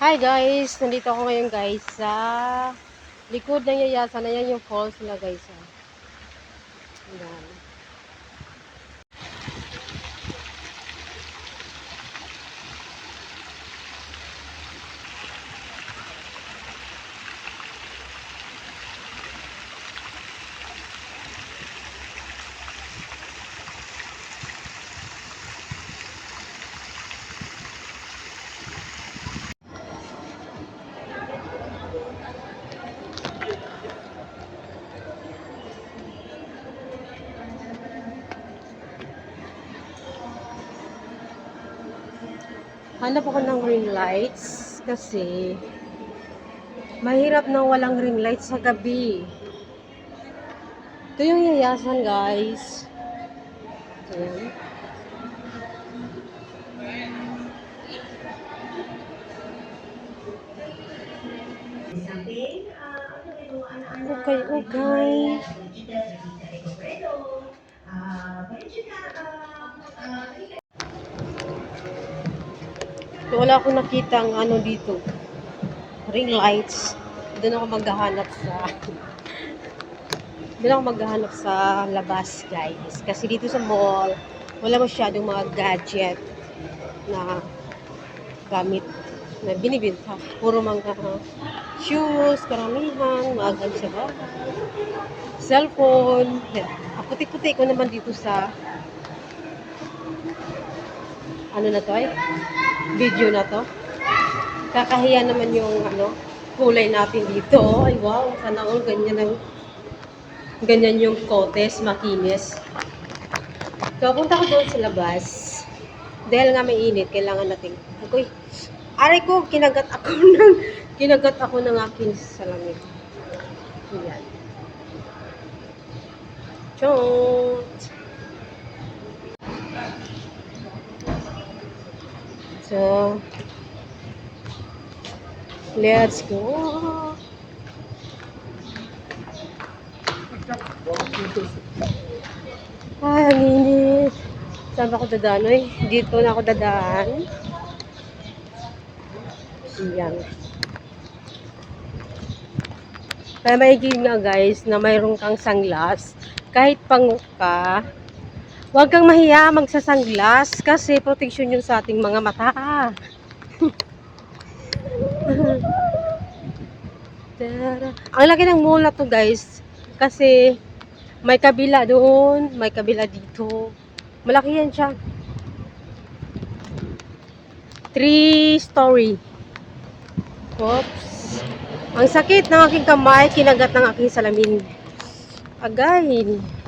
Hi guys! Nandito ako ngayon guys sa likod ng yayasan. Ayan yung falls nila guys. ah. Ayan. Hanap ako ng ring lights kasi mahirap nang walang ring lights sa gabi. Ito yung yayasan guys. Ayan. Okay, okay. So, wala akong nakitang ano dito. Ring lights. Doon ako maghahanap sa doon ako maghahanap sa labas, guys. Kasi dito sa mall, wala masyadong mga gadget na gamit na binibinta. Puro mga shoes, karamihan, mga gamit sa bahay, cellphone. Ang puti-puti ko naman dito sa ano na to ay? Video na to. Kakahiya naman yung ano, kulay natin dito. Ay wow, sana all ganyan ang ganyan yung kotes, makinis. So, punta ko doon sa labas. Dahil nga may init, kailangan natin, ako'y, aray ko, kinagat ako ng, kinagat ako ng aking salamin. Yan. Chot! So, let's go. Ay, ang init. Saan ako dadaan? Uy, dito na ako dadaan. Yan. Kaya maigig nga guys na mayroon kang sanglas. Kahit pango ka, huwag kang mahiya magsasanglas kasi protection yun sa ating mga mata. Ang laki ng mall na to guys kasi may kabila doon, may kabila dito. Malaki yan siya. Three story. Oops. Ang sakit ng aking kamay, kinagat ng aking salamin. Again.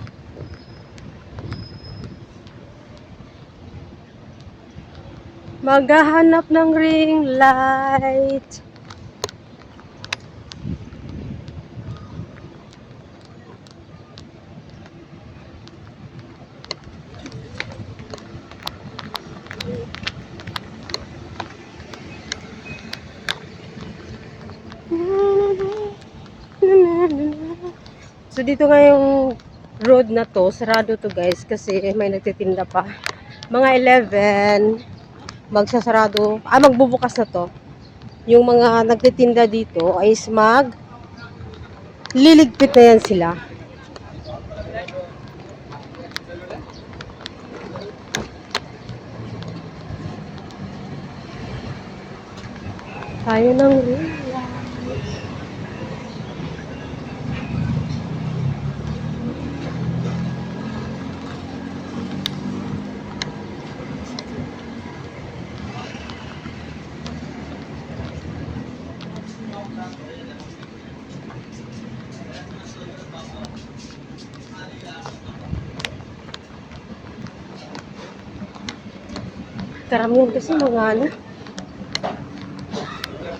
Maghahanap ng ring light. So dito nga yung road na to, sarado to guys kasi may nagtitinda pa. Mga 11 magsasarado, ah magbubukas na to. Yung mga nagtitinda dito ay mag liligpit na yan sila. Tayo ng ring Karamihan kasi mga ano,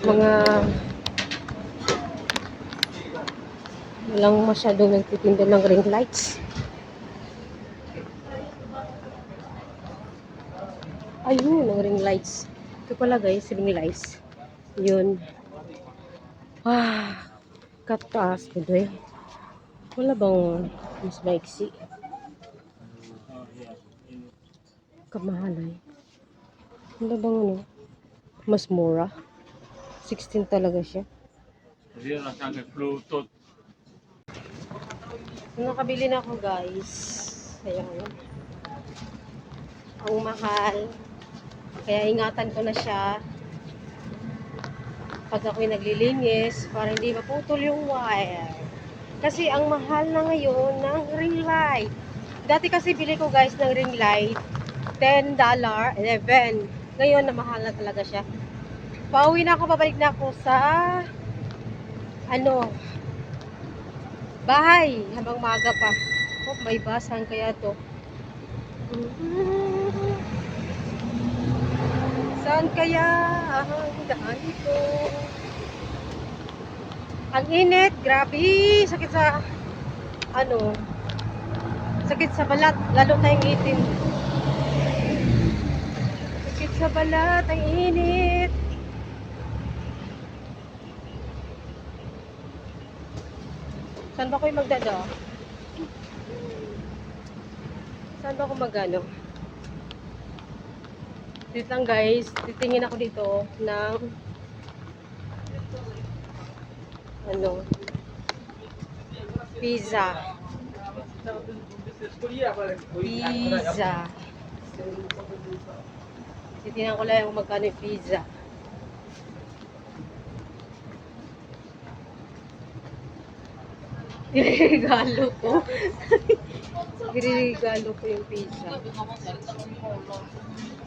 mga walang masyadong nagtitinda ng ring lights. Ayun, ang ring lights. Ito pala guys, ring lights. Yun. Ah, kataas ko doy. Wala bang mas maiksi? Kamahalay. Wala bang ano? Mas mura? 16 talaga siya. Così non sa anche Bluetooth. Nakabili na ako guys. Ayan. Ang mahal. Kaya ingatan ko na siya. Pag ako'y naglilinis, para hindi maputol yung wire. Kasi ang mahal na ngayon ng ring light. Dati kasi bili ko guys ng ring light. $10, 11. Ngayon na mahal na talaga siya. Pauwi na ako, babalik na ako sa ano, bahay habang maaga pa. Oh, may basan kaya to. Saan kaya ang daan ko? Ang init, grabe. Sakit sa, ano, sakit sa balat, lalo itim. Sakit sa balat, ang init. Saan ba kayo magdada? Saan ba ako magano? Dito lang guys, titingin ako dito ng ano pizza. Pizza. Titingnan ko lang kung magkano yung pizza. Regalo ko. Regalo ko yung pizza.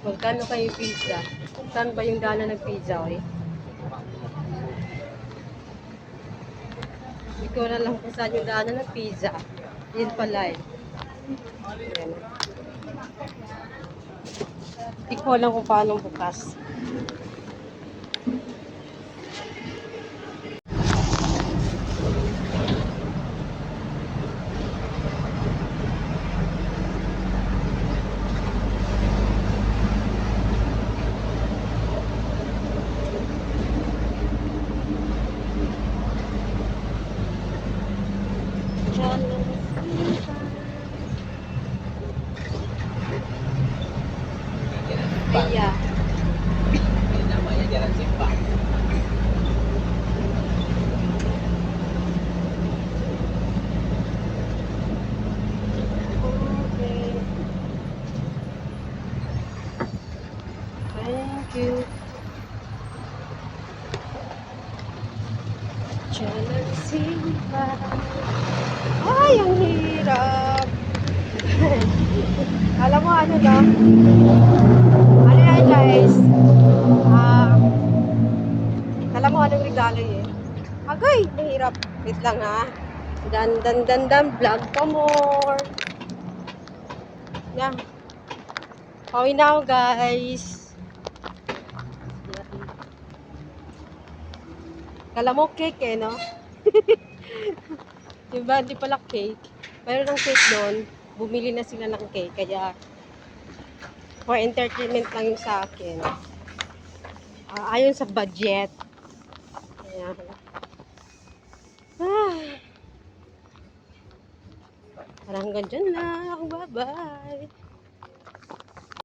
Magkano kayo pizza? Saan ba yung dana ng pizza, oy? Hindi ko na lang kung saan yung dana ng pizza. Yun pala eh. Ayan. Hindi ko alam kung paano bukas. Iya. Ano na? Ano yan guys? Ah, alam mo anong regalo yun? Agay, mahirap. Wait lang ha. Dan dan dan dan vlog pa more. Yan. Pauwi na ako guys. Kala mo cake eh, no? diba, hindi pala cake. Mayroon ng cake doon. Bumili na sila ng cake. Kaya, for entertainment lang yung sa akin. Ah, ayon sa budget. Ayan. Ah. Parang hanggang dyan lang. Bye-bye.